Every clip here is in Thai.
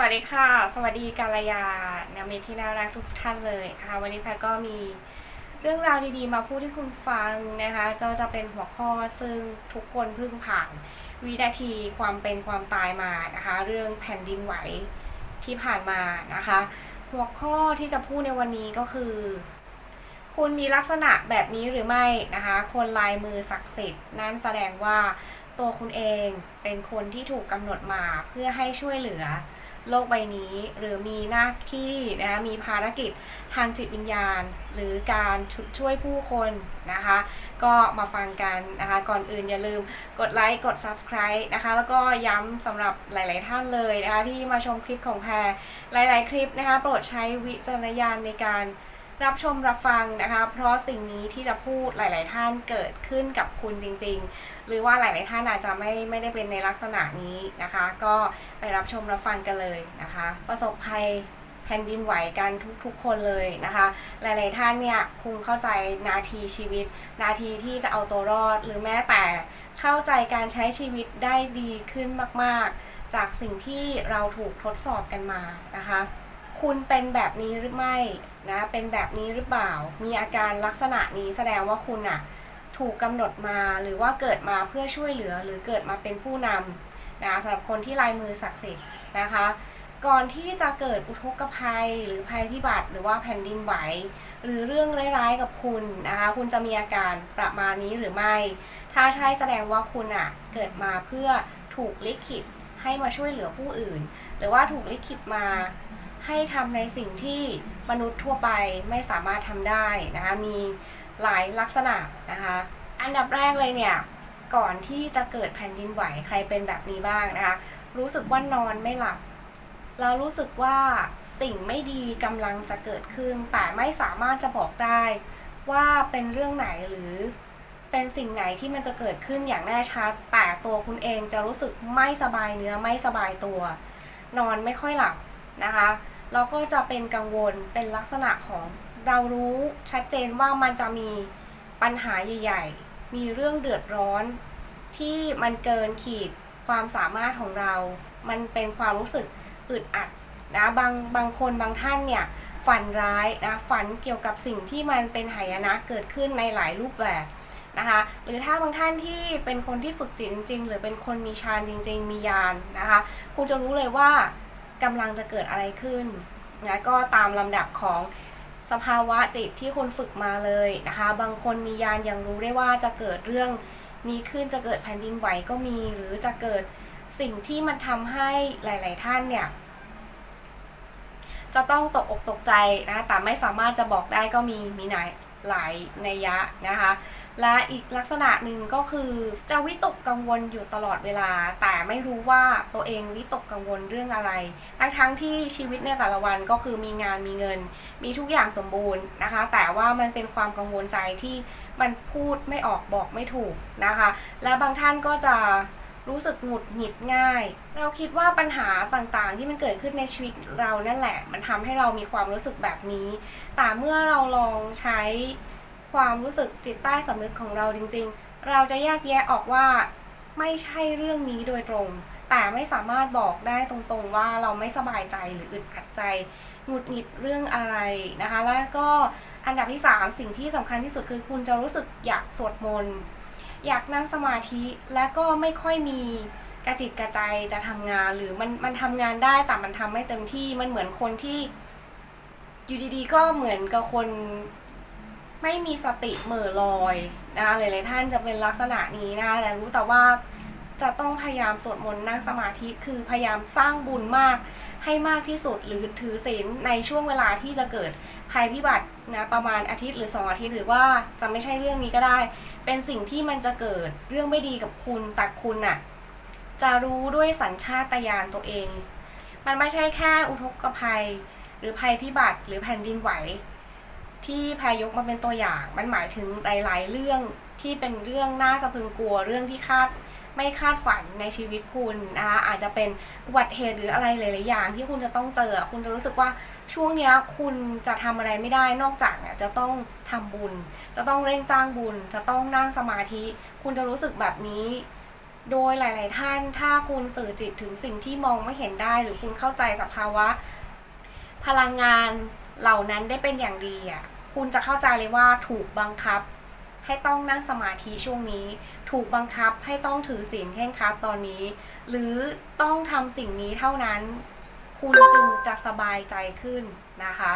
สวัสดีค่ะ สวัสดีกาลยานามิตที่น่ารักทุกท่านเลยนะคะวันนี้แพรก็มีเรื่องราวดีๆ มาพูดให้คุณฟังนะคะ ก็จะเป็นหัวข้อซึ่งทุกคนเพิ่งผ่านวินาทีความเป็นความตายมานะคะ เรื่องแผ่นดินไหวที่ผ่านมานะคะ หัวข้อที่จะพูดในวันนี้ก็คือ คุณมีลักษณะแบบนี้หรือไม่นะคะ คนลายมือศักดิ์สิทธิ์นั่นแสดงว่าตัวคุณเองเป็นคนที่ถูกกำหนดมาเพื่อให้ช่วยเหลือ โลกใบนี้ หรือมีหน้าที่นะคะมีภารกิจทางจิตวิญญาณ หรือการช่วยผู้คนนะคะ ก็มาฟังกันนะคะ ก่อนอื่นอย่าลืมกดไลค์กด subscribe นะคะ แล้วก็ย้ำสำหรับหลาย ๆ ท่านเลยนะคะ ที่มาชมคลิปของแพรหลาย ๆ คลิปนะคะ โปรดใช้วิจารณญาณในการ รับชมรับฟังนะคะ เพราะสิ่งนี้ที่จะพูดหลาย ๆ ท่านเกิดขึ้นกับคุณจริง ๆ หรือว่าหลาย ๆ ท่านอาจจะไม่ไม่ได้เป็นในลักษณะนี้นะคะ ก็ไปรับชมรับฟังกันเลยนะคะ ประสบภัยแผ่นดินไหวกันทุกๆ คนเลยนะคะ หลายๆท่านเนี่ยคงเข้าใจนาทีชีวิต นาทีที่จะเอาตัวรอด หรือแม้แต่เข้าใจการใช้ชีวิตได้ดีขึ้นมาก ๆ จากสิ่งที่เราถูกทดสอบกันมานะคะ คุณเป็นแบบนี้หรือไม่นะเป็นแบบนี้หรือเปล่า มีอาการลักษณะนี้แสดงว่าคุณอะถูกกำหนดมาหรือว่าเกิดมาเพื่อช่วยเหลือหรือเกิดมาเป็นผู้นำนะสำหรับคนที่ลายมือศักดิ์สิทธิ์นะคะ ก่อนที่จะเกิดอุทกภัย หรือภัยพิบัติหรือว่าแผ่นดินไหวหรือเรื่องร้ายๆกับคุณนะคะ คุณจะมีอาการประมาณนี้หรือไม่ ถ้าใช่แสดงว่าคุณอะเกิดมาเพื่อถูกลิขิตให้มาช่วยเหลือผู้อื่น หรือว่าถูกลิขิตมา ให้ทำในสิ่งที่มนุษย์ทั่วไปไม่สามารถทำได้นะคะมีหลายลักษณะนะคะอันดับแรกเลยเนี่ยก่อนที่จะเกิดแผ่นดินไหวใครเป็นแบบนี้บ้างนะคะรู้สึกว่านอนไม่หลับ เรารู้สึกว่าสิ่งไม่ดีกำลังจะเกิดขึ้น แต่ไม่สามารถจะบอกได้ว่าเป็นเรื่องไหนหรือเป็นสิ่งไหนที่มันจะเกิดขึ้นอย่างแน่ชัด แต่ตัวคุณเองจะรู้สึกไม่สบายเนื้อไม่สบายตัว นอนไม่ค่อยหลับนะคะ เราก็จะเป็นกังวลเป็นลักษณะของเรารู้ชัดเจนว่ามันจะมีปัญหาใหญ่ ๆ มีเรื่องเดือดร้อน ที่มันเกินขีดความสามารถของเรา มันเป็นความรู้สึกอึดอัดนะบางบางคนบางท่านเนี่ยฝันร้ายนะฝันเกี่ยวกับสิ่งที่มันเป็นหายนะเกิดขึ้นในหลายรูปแบบนะคะหรือถ้าบางท่านที่เป็นคนที่ฝึกจิตจริง ๆ หรือเป็นคนมีฌานจริง ๆ มียานนะคะคุณจะรู้เลยว่า กำลังจะเกิดอะไรขึ้นนะก็ตามลำดับของสภาวะจิตที่คุณฝึกมาเลยนะคะ บางคนมียานยังรู้ได้ว่าจะเกิดเรื่องนี้ขึ้นจะเกิดแผ่นดินไหวก็มี หรือจะเกิดสิ่งที่มันทำให้หลาย ๆ ท่านเนี่ย จะต้องตกอกตกใจนะคะแต่ไม่สามารถจะบอกได้ก็มีมีไหลาย หลายนัยยะนะคะ และอีกลักษณะหนึ่งก็คือจะวิตกกังวลอยู่ตลอดเวลา แต่ไม่รู้ว่าตัวเองวิตกกังวลเรื่องอะไร ทั้งทั้งที่ชีวิตในแต่ละวันก็คือมีงานมีเงิน มีทุกอย่างสมบูรณ์นะคะ แต่ว่ามันเป็นความกังวลใจที่มันพูดไม่ออกบอกไม่ถูกนะคะ และบางท่านก็จะ รู้สึกหงุดหงิดง่าย เราคิดว่าปัญหาต่างๆ ที่มันเกิดขึ้นในชีวิตเรานั่นแหละ มันทำให้เรามีความรู้สึกแบบนี้ แต่เมื่อเราลองใช้ความรู้สึกจิตใต้สำนึกของเราจริง ๆ เราจะแยกแยะออกว่าไม่ใช่เรื่องนี้โดยตรง แต่ไม่สามารถบอกได้ตรงๆว่าเราไม่สบายใจหรืออึดอัดใจหงุดหงิดเรื่องอะไรนะคะ แล้วก็อันดับที่ 3 สิ่งที่สำคัญที่สุดคือคุณจะรู้สึกอยากสวดมนต์ อยากนั่งสมาธิและก็ไม่ค่อยมีกระจิตกระใจจะทำงานหรือมันมันทำงานได้แต่มันทำไม่เต็มที่มันเหมือนคนที่อยู่ดีๆ ก็เหมือนกับคนไม่มีสติเหม่อลอยนะคะหลายๆท่านจะเป็นลักษณะนี้นะคะแต่รู้แต่ว่า จะต้องพยายามสวดมนต์นั่งสมาธิคือพยายามสร้างบุญมาก ให้มากที่สุดหรือถือศีลในช่วงเวลาที่จะเกิดภัยพิบัตินะประมาณอาทิตย์หรือสองอาทิตย์หรือว่าจะไม่ใช่เรื่องนี้ก็ได้ เป็นสิ่งที่มันจะเกิดเรื่องไม่ดีกับคุณแต่คุณน่ะจะรู้ด้วยสัญชาตญาณตัวเอง มันไม่ใช่แค่อุทกภัย หรือภัยพิบัติหรือแผ่นดินไหว ที่พรยกมาเป็นตัวอย่าง มันหมายถึงหลาย ๆ เรื่องที่เป็นเรื่องน่าสะพึงกลัวเรื่องที่คาด ไม่คาดฝันในชีวิตคุณนะคะอาจจะเป็นอุบัติเหตุหรืออะไรหลายๆอย่าง ที่คุณจะต้องเจอ คุณจะรู้สึกว่าช่วงนี้คุณจะทำอะไรไม่ได้นอกจากเนี่ยจะต้องทำบุญ จะต้องเร่งสร้างบุญ จะต้องนั่งสมาธิ คุณจะรู้สึกแบบนี้โดยหลาย ๆ ท่านถ้าคุณสื่อจิตถึงสิ่งที่มองไม่เห็นได้ หรือคุณเข้าใจสภาวะ พลังงานเหล่านั้นได้เป็นอย่างดีอะคุณจะเข้าใจเลยว่าถูกบังคับ ให้ต้องนั่งสมาธิช่วงนี้ ถูกบังคับให้ต้องถือศีลแข่งครัดตอนนี้ หรือต้องทำสิ่งนี้เท่านั้น คุณจึงจะสบายใจขึ้นนะคะ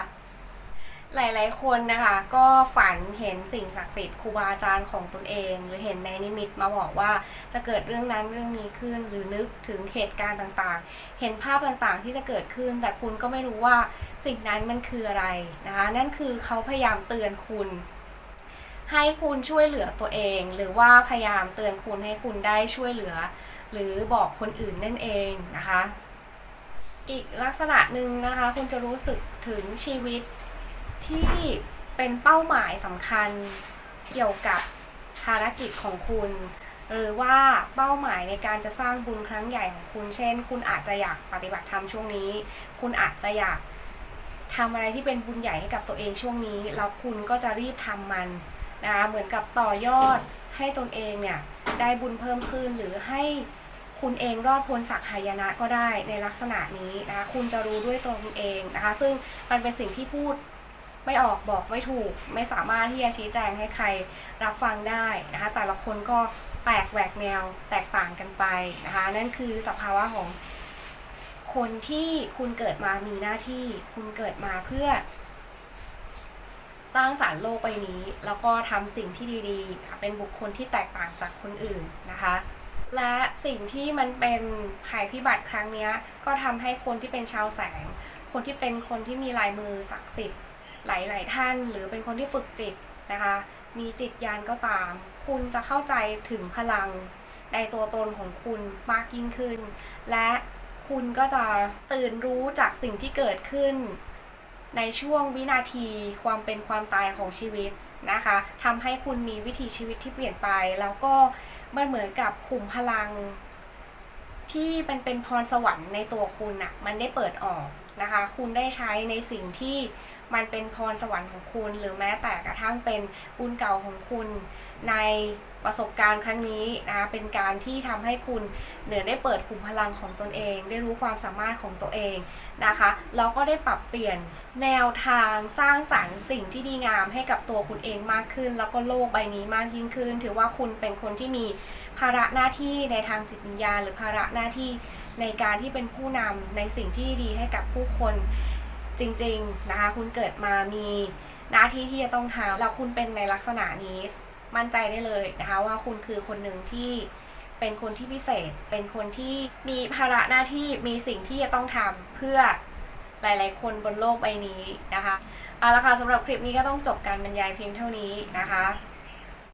หลาย ๆ คนนะคะก็ฝันเห็นสิ่งศักดิ์สิทธิ์ครูบาอาจารย์ของตนเอง หรือเห็นในนิมิตมาบอกว่าจะเกิดเรื่องนั้นเรื่องนี้ขึ้น หรือนึกถึงเหตุการณ์ต่างๆ เห็นภาพต่างๆที่จะเกิดขึ้น แต่คุณก็ไม่รู้ว่าสิ่งนั้นมันคืออะไรนะคะ นั่นคือเขาพยายามเตือนคุณ ให้คุณช่วยเหลือตัวเอง หรือว่าพยายามเตือนคุณให้คุณได้ช่วยเหลือ หรือบอกคนอื่นนั่นเองนะคะ อีกลักษณะหนึ่งนะคะ คุณจะรู้สึกถึงชีวิตที่เป็นเป้าหมายสำคัญเกี่ยวกับภารกิจของคุณ หรือว่าเป้าหมายในการจะสร้างบุญครั้งใหญ่ของคุณ เช่น คุณอาจจะอยากปฏิบัติธรรมช่วงนี้ คุณอาจจะอยากทำอะไรที่เป็นบุญใหญ่ให้กับตัวเองช่วงนี้ แล้วคุณก็จะรีบทำมัน นะคะเหมือนกับต่อยอดให้ตนเองเนี่ยได้บุญเพิ่มขึ้นหรือให้คุณเองรอดพ้นจากหายนะก็ได้ในลักษณะนี้นะคะคุณจะรู้ด้วยตัวคุณเองนะคะ ซึ่งมันเป็นสิ่งที่พูดไม่ออกบอกไม่ถูก ไม่สามารถที่จะชี้แจงให้ใครรับฟังได้นะคะ แต่ละคนก็แปลกแหวกแนวแตกต่างกันไปนะคะ นั่นคือสภาวะของคนที่คุณเกิดมามีหน้าที่ คุณเกิดมาเพื่อ สร้างสารรค์โลกใบนี้ แล้วก็ทำสิ่งที่ดีๆค่ะเป็นบุคคลที่แตกต่างจากคนอื่นนะคะ และสิ่งที่มันเป็นภัยพิบัติครั้งนี้ก็ทำให้คนที่เป็นชาวแสง คนที่เป็นคนที่มีลายมือศักดิ์สิทธิ์หลายๆท่าน หรือเป็นคนที่ฝึกจิตนะคะ มีจิตญาณก็ตาม คุณจะเข้าใจถึงพลังในตัวตนของคุณมากยิ่งขึ้น และคุณก็จะตื่นรู้จากสิ่งที่เกิดขึ้น ในช่วงวินาทีความเป็นความตายของชีวิตนะคะทำให้คุณมีวิถีชีวิตที่เปลี่ยนไป แล้วก็มันเหมือนกับขุมพลัง ที่มันเป็นพรสวรรค์ในตัวคุณอะมันได้เปิดออกนะคะ คุณได้ใช้ในสิ่งที่ มันเป็นพรสวรรค์ของคุณ หรือแม้แต่กระทั่งเป็นบุญเก่าของคุณในประสบการณ์ครั้งนี้นะเป็นการที่ทำให้คุณเหนือได้เปิดขุมพลังของตนเอง ได้รู้ความสามารถของตัวเองนะคะแล้วก็ได้ปรับเปลี่ยนแนวทางสร้างสรรค์สิ่งที่ดีงามให้กับตัวคุณเองมากขึ้น แล้วก็โลกใบนี้มากยิ่งขึ้น ถือว่าคุณเป็นคนที่มีภาระหน้าที่ในทางจิตวิญญาณ หรือภาระหน้าที่ในการที่เป็นผู้นำในสิ่งที่ดีให้กับผู้คน จริงๆนะคะคุณเกิดมามีหน้าที่ที่จะต้องทำแล้วคุณเป็นในลักษณะนี้มั่นใจได้เลยนะคะว่าคุณคือคนหนึ่งที่เป็นคนที่พิเศษ เป็นคนที่มีภาระหน้าที่มีสิ่งที่จะต้องทำเพื่อหลาย ๆ คนบนโลกใบนี้นะคะเอาละค่ะสำหรับคลิปนี้ก็ต้องจบการบรรยายเพียงเท่านี้นะคะ